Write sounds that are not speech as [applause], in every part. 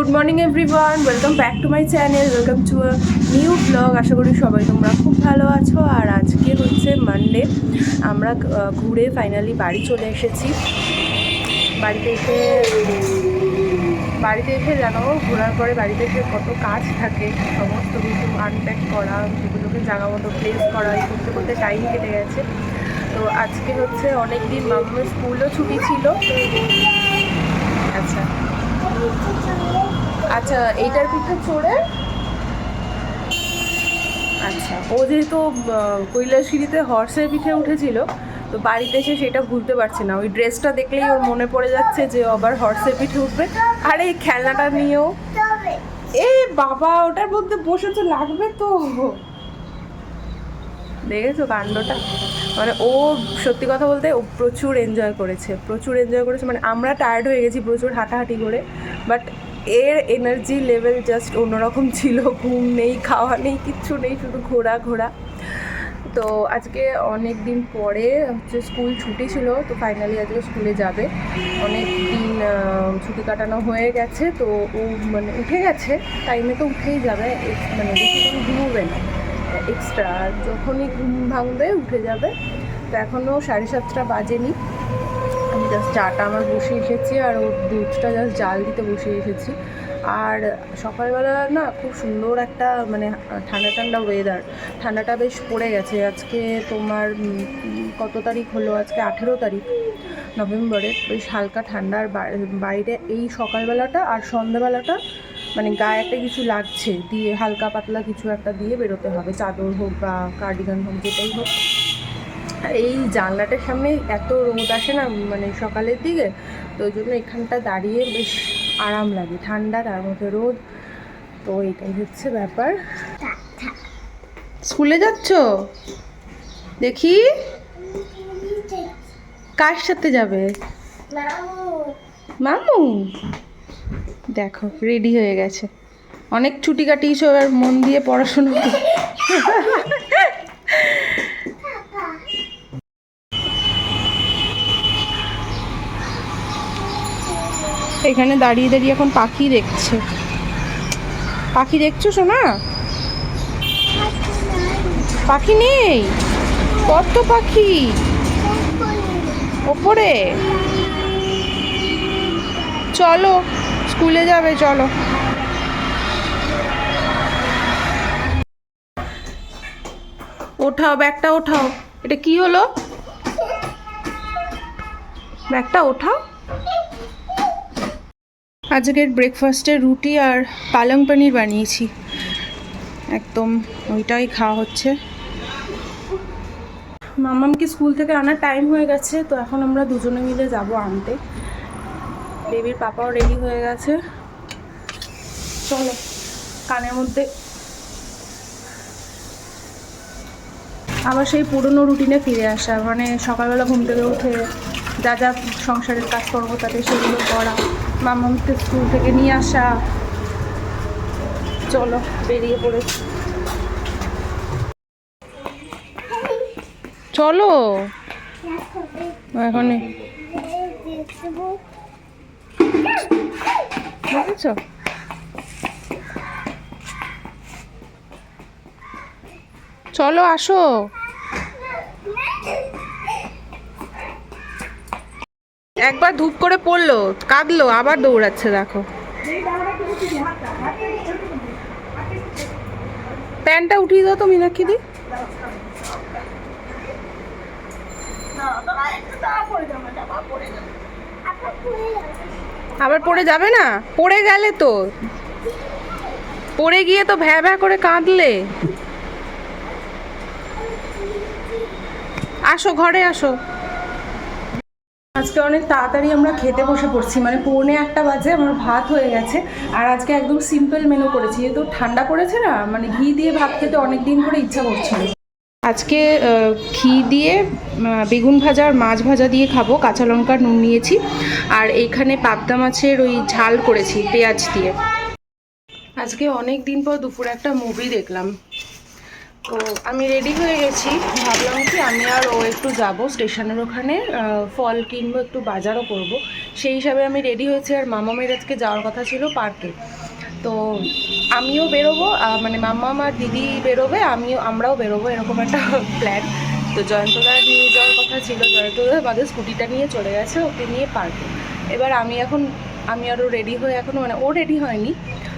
Good morning everyone welcome back to my channel welcome to a new blog আশা করি সবাই তোমরা খুব ভালো আছো। আর আজকে হচ্ছে মানডে আমরা ঘুরে ফাইনালি বাড়ি চলে এসেছি। বাড়িতে এসে বাড়িতে এসে জানো ঘোরার পরে বাড়িতে এসে কত কাজ থাকে, সমস্ত কিছু আনপ্যাক করা, সেগুলোকে জায়গা মতো প্লেস করা, এই করতে করতে টাইম কেটে গেছে। তো আজকে হচ্ছে অনেক দিন মামার স্কুলও ছুটি ছিল। আচ্ছা। আচ্ছা এইটার পিঠে চড়ে আচ্ছা ও যেহেতু কৈলাসগিরিতে হর্সের পিঠে উঠেছিল, তো বাড়িতে এসে সেটা ভুলতে পারছে না। ওই ড্রেসটা দেখলেই ওর মনে পড়ে যাচ্ছে যে আবার হর্সের পিঠে উঠবে। আর, এই খেলনাটা নিয়েও। এ বাবা, ওটার মধ্যে বসে তো লাগবে তো। দেখেছ কাণ্ডটা? মানে ও সত্যি কথা বলতে ও প্রচুর এনজয় করেছে, প্রচুর এনজয় করেছে। মানে আমরা টায়ার্ড হয়ে গেছি প্রচুর হাঁটাহাঁটি করে বাট এর এনার্জি লেভেল জাস্ট অন্যরকম ছিল। ঘুম নেই, খাওয়া নেই, কিচ্ছু নেই, শুধু ঘোরা ঘোরা। তো আজকে অনেক দিন পরে হচ্ছে স্কুল ছুটি ছিল, তো ফাইনালি আজকে স্কুলে যাবে। অনেক দিন ছুটি কাটানো হয়ে গেছে, তো ও মানে উঠে গেছে। টাইমে তো উঠেই যাবে মানে ঘুমোবে না। এক্সট্রা যখনই ঘুম ভাঙবে, উঠে যাবে। তো এখনও সাড়ে সাতটা বাজেনি। আমি জাস্ট চাটা আমার বসে এসেছি আর ওর দুধটা জাস্ট জাল দিতে বসে এসেছি আর সকালবেলা না খুব সুন্দর একটা মানে ঠান্ডা ঠান্ডা ওয়েদার ঠান্ডাটা বেশ পড়ে গেছে। আজকে তোমার কত তারিখ হলো? আজকে আঠেরো তারিখ, নভেম্বরের। বেশ হালকা ঠান্ডার বাইরে এই সকালবেলাটা আর সন্ধ্যাবেলাটা মানে গায়ে একটা কিছু লাগছে দিয়ে হালকা পাতলা কিছু একটা দিয়ে বেরোতে হবে চাদর হোক বা কার্ডিগান হোক যেটাই হোক। আর এই জানলাটার সামনে এত রোদ আসে না মানে সকালের দিকে তো ওই জন্য এখানটা দাঁড়িয়ে বেশ আরাম লাগে ঠান্ডা তার মধ্যে রোদ। তো এটাই হচ্ছে ব্যাপার। স্কুলে যাচ্ছ? দেখি। কার সাথে যাবে? মামু? দেখো রেডি হয়ে গেছে। অনেক ছুটি কাটিয়েছো এবার মন দিয়ে পড়াশোনা এখানে দাঁড়িয়ে দাঁড়িয়ে এখন পাখি দেখছে। পাখি দেখছ শোনা পাখি নেই? কত পাখি? ওপরে? চলো। স্কুলে যাবে, চলো। ওঠাও, ব্যাগটা ওঠাও। এটা কি হলো? ব্যাগটা ওঠাও। আজকের ব্রেকফাস্টে রুটি আর পালং পনির বানিয়েছি। একদম ওইটাই খাওয়া হচ্ছে। মামামকে স্কুল থেকে আনার টাইম হয়ে গেছে, তো এখন আমরা দুজনে মিলে যাব আনতে। বেবির পাপাও রেডি হয়ে গেছে। চলো কানের মধ্যে। আবার সেই পুরনো রুটিনে ফিরে আসা মানে সকালবেলা ঘুম থেকে উঠে যা যা সংসারের কাজ করব তাতে সেগুলো করা মামাকে স্কুল থেকে নিয়ে আসা। চলো বেরিয়ে পড়েছি। চলো। এখন চলো, আসো। একবার ধূপ করে পড়ল, কাঁদলো, আবার দৌড়াচ্ছে, দেখো। প্যান্টটা উঠিয়ে দাও তো মীনাক্ষী দি আবার পড়ে যাবে না? পড়ে গেলে তো। পড়ে গিয়ে তো ভ্যা ভ্যা করে কাঁদলে। আসো, ঘরে আসো। আজকে অনেক তাড়াতাড়ি আমরা খেতে বসে পড়ছি। মানে পৌনে একটা বাজে, আমার ভাত হয়ে গেছে। আর আজকে একদম সিম্পল মেনু করেছি। যেহেতু ঠান্ডা পড়েছে না মানে ঘি দিয়ে ভাত খেতে অনেক দিন ধরে ইচ্ছা করছিল। আজকে ঘি দিয়ে বেগুন ভাজা আর মাছ ভাজা দিয়ে খাব। কাঁচা লঙ্কা, নুন নিয়েছি। আর এইখানে পাবদা মাছের ওই ঝাল করেছি, পেঁয়াজ দিয়ে। আজকে অনেক দিন পর দুপুরে একটা মুভি দেখলাম। তো আমি রেডি হয়ে গেছি। ভাবলাম কি আমি আর ও একটু যাব স্টেশনের ওখানে ফল কিনবো, একটু বাজারও করব। সেই হিসাবে আমি রেডি হয়েছি। আর মামামের আজকে যাওয়ার কথা ছিল পার্কে। তো আমিও বেরোবো মানে মামা আর দিদি বেরোবে, আমিও আমরাও বেরোবো, এরকম একটা [laughs] প্ল্যান তো জয়ন্তদা নিয়ে যাওয়ার কথা ছিল, জয়ন্তদা বাদে স্কুটিটা নিয়ে চলে গেছে, ওকে নিয়ে পার্কে এবার আমি এখন আমি আরও রেডি হয়ে এখন মানে ও রেডি হয়নি।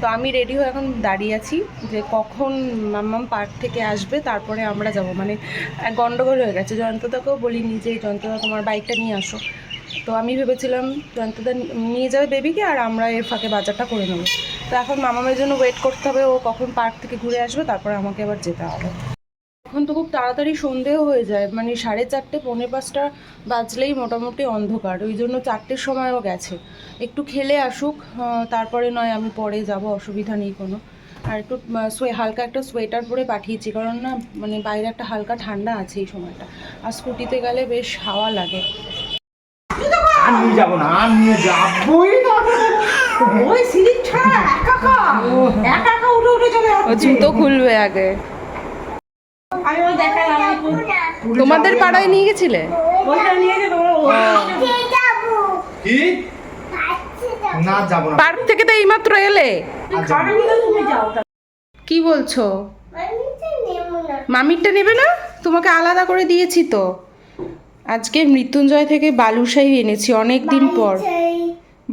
তো আমি রেডি হয়ে এখন দাঁড়িয়ে আছি যে কখন মাম্মাম পার্ক থেকে আসবে, তারপরে আমরা যাব। মানে গন্ডগোল হয়ে গেছে। জয়ন্তদাকেও বলিনি যে, জয়ন্তদা, তোমার বাইকটা নিয়ে আসো। তো আমি ভেবেছিলাম, জয়ন্তদা নিয়ে যাবে বেবিকে আর আমরা এর ফাঁকে বাজারটা করে নেব। তো এখন মামামের জন্য ওয়েট করতে হবে, ও কখন পার্ক থেকে ঘুরে আসবে, তারপরে আমাকে আবার যেতে হবে। এখন তো খুব তাড়াতাড়ি সন্ধেও হয়ে যায় মানে সাড়ে চারটে, পৌনে পাঁচটা বাজলেই মোটামুটি অন্ধকার, ওই জন্য চারটের সময়ও গেছে। একটু খেলে আসুক তারপরে নয় আমি পরে যাব, অসুবিধা নেই কোনো। আর একটু হালকা একটা সোয়েটার পরে পাঠিয়েছি, কারণ না মানে বাইরে একটা হালকা ঠান্ডা আছে এই সময়টা, আর স্কুটিতে গেলে বেশ হাওয়া লাগে। আর নিয়ে যাব না নিয়ে যাবোই না। ওই সিঁড়ি ছাড়া একা একা? একা একা উঠে উঠে চলে যাচ্ছে। জুতো খুলবে আগে। আমি ওই দেখালাম। তোমাদের পাড়ায় নিয়ে গেছিলে? ওইটা নিয়ে যে তোমরা কি? না যাব না। পার্ক থেকে তো এইমাত্র এলে। কি বলছো? মামিরটা নেবে না? তোমাকে আলাদা করে দিয়েছি তো। আজকে মৃত্যুঞ্জয় থেকে বালুশাহি এনেছি অনেক দিন পর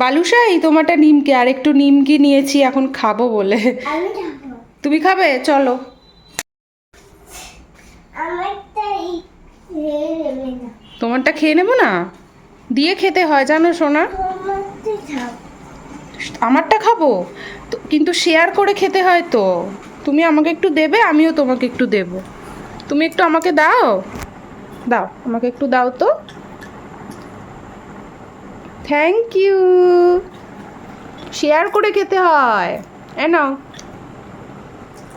বালুশাহি তোমারটা নিমকে, আর একটু নিমকি নিয়েছি, এখন খাব বলে। তুমি খাবে? চলো। তোমারটা খেয়ে নেব না? দিয়ে খেতে হয়, জানো সোনা? আমারটা খাব? কিন্তু শেয়ার করে খেতে হয় তো। তুমি আমাকে একটু দেবে, আমিও তোমাকে একটু দেব। তুমি একটু আমাকে দাও। দাও, আমাকে একটু দাও তো। থ্যাংক ইউ শেয়ার করে খেতে হয়। এ নাও।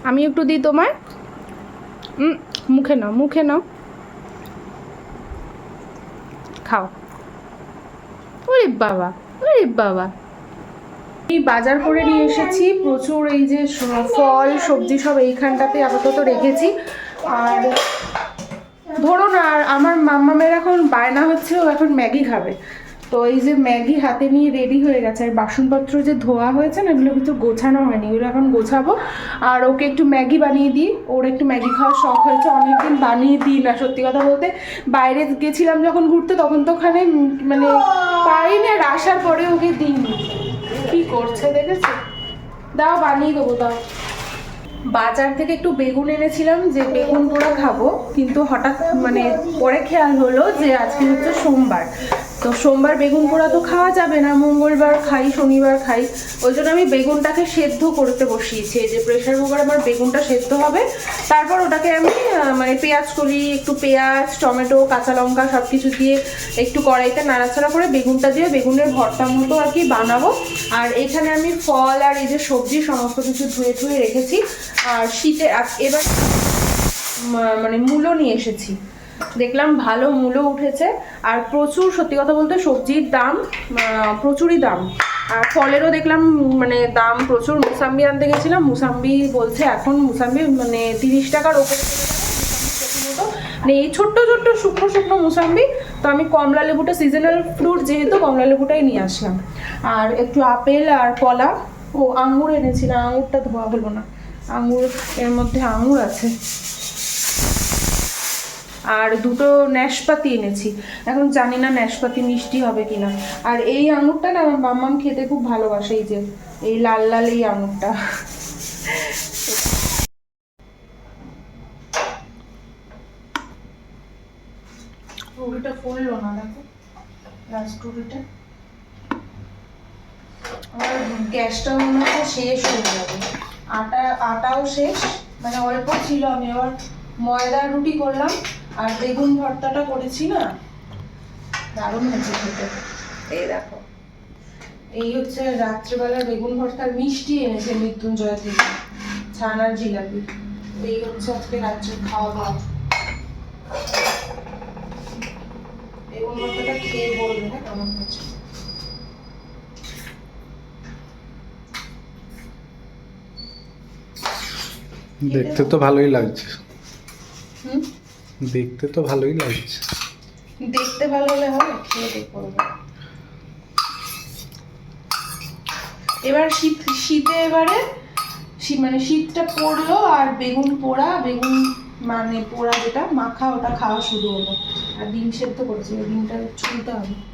আমি একটু দিই তোমায়। মুখে নাও মুখে নাও। খাও। ওরে বাবা ওরে বাবা। এই বাজার করে নিয়ে এসেছি। প্রচুর এই যে ফল, সবজি সব এইখানটাতে আপাতত রেখেছি। আর ধরো না, আর আমার মাম্মামের এখন বায়না হচ্ছে, ও এখন ম্যাগি খাবে। তো এই যে ম্যাগি হাতে নিয়ে রেডি হয়ে গেছে, আর বাসনপত্র যে ধোয়া হয়েছে না, এগুলো কিছু গোছানো হয়নি। এগুলো এখন গোছাবো। আর ওকে একটু ম্যাগি বানিয়ে দিই। ওর একটু ম্যাগি খাওয়ার শখ হয়েছে, অনেকদিন বানিয়ে দিই না, সত্যি কথা বলতে। বাইরে গেছিলাম যখন ঘুরতে, তখন তো ওখানে মানে পাইনি, আর আসার পরে ওকে দিইনি কি করছে দেখেছ? দাও, বানিয়ে দেবো, দাও। বাজার থেকে একটু বেগুন এনেছিলাম, যে বেগুন পোড়া খাব। কিন্তু হঠাৎ মানে পরে খেয়াল হলো যে আজকে হচ্ছে সোমবার। তো সোমবার বেগুন পোড়া তো খাওয়া যাবে না, মঙ্গলবার খাই, শনিবার খাই। ওই জন্য আমি বেগুনটাকে সেদ্ধ করতে বসিয়েছি। যে প্রেশার কুকার আমার বেগুনটা সেদ্ধ হবে, তারপর ওটাকে আমি মানে পেঁয়াজ করি একটু পেঁয়াজ, টমেটো, কাঁচা লঙ্কা সব কিছু দিয়ে একটু কড়াইতে নাড়াচাড়া করে বেগুনটা দিয়ে বেগুনের ভর্তা মতো আর কি বানাবো। আর এখানে আমি ফল আর এই যে সবজি সমস্ত কিছু ধুয়ে ধুয়ে রেখেছি। আর শীতে এবার মানে মূলো নিয়ে এসেছি। দেখলাম ভালো মূলো উঠেছে। আর প্রচুর, সত্যি কথা বলতে সবজির দাম প্রচুরই দাম। আর ফলেরও দেখলাম মানে দাম প্রচুর। মুসাম্বি আনতে গেছিলাম, মুসাম্বি বলছে এখন মুসাম্বি মানে তিরিশ টাকার ওপরে। মানে এই ছোট্ট ছোট্ট, শুকনো শুকনো মুসাম্বি, তো আমি কমলা লেবুটা সিজনাল ফ্রুট যেহেতু, কমলা লেবুটাই নিয়ে আসলাম। আর একটু আপেল আর কলা। ও আঙুর এনেছিলাম আঙুরটা ধোয়া হলো না। আঙুর এর মধ্যে আঙুর আছে। আর দুটো ন্যাশপাতি এনেছি। এখন জানি না ন্যাশপাতি মিষ্টি হবে কিনা। আর এই আঙুরটা না আমার মাম্মাম খেতে খুব ভালোবাসে, এই যে, এই লাল লাল এই আঙুরটা। রুটিটা ফুললো না, দেখো। লাস্ট রুটিটা আমার গ্যাসটা মনে হচ্ছে শেষ হয়ে যাবে। আটা, আটাও শেষ। মানে অল্প ছিল আমি আবার ময়দার রুটি করলাম। আর বেগুন ভর্তাটা করেছি না? দারুণ হয়েছে খেতে। এই দেখো। এই হচ্ছে রাত্রেবেলা বেগুন ভর্তার মিষ্টি এনেছে মৃত্যুঞ্জয় থেকে ছানার জিলাপি। এই হচ্ছে আজকে রাত্রে খাওয়া দাওয়া বেগুন ভর্তাটা খেয়ে বলবে হ্যাঁ কেমন হয়েছে? দেখতে তো ভালোই লাগছে। হুম? দেখতে তো ভালোই লাগছে। দেখতে ভালো হলে হবে এবার। শীত, শীতে এবারে মানে শীতটা পড়ল আর বেগুন পোড়া, বেগুন মানে পোড়া যেটা, মাখা ওটা খাওয়া শুরু হলো। আর ডিম সেদ্ধ করেছি ডিমটা ছুলতে হবে।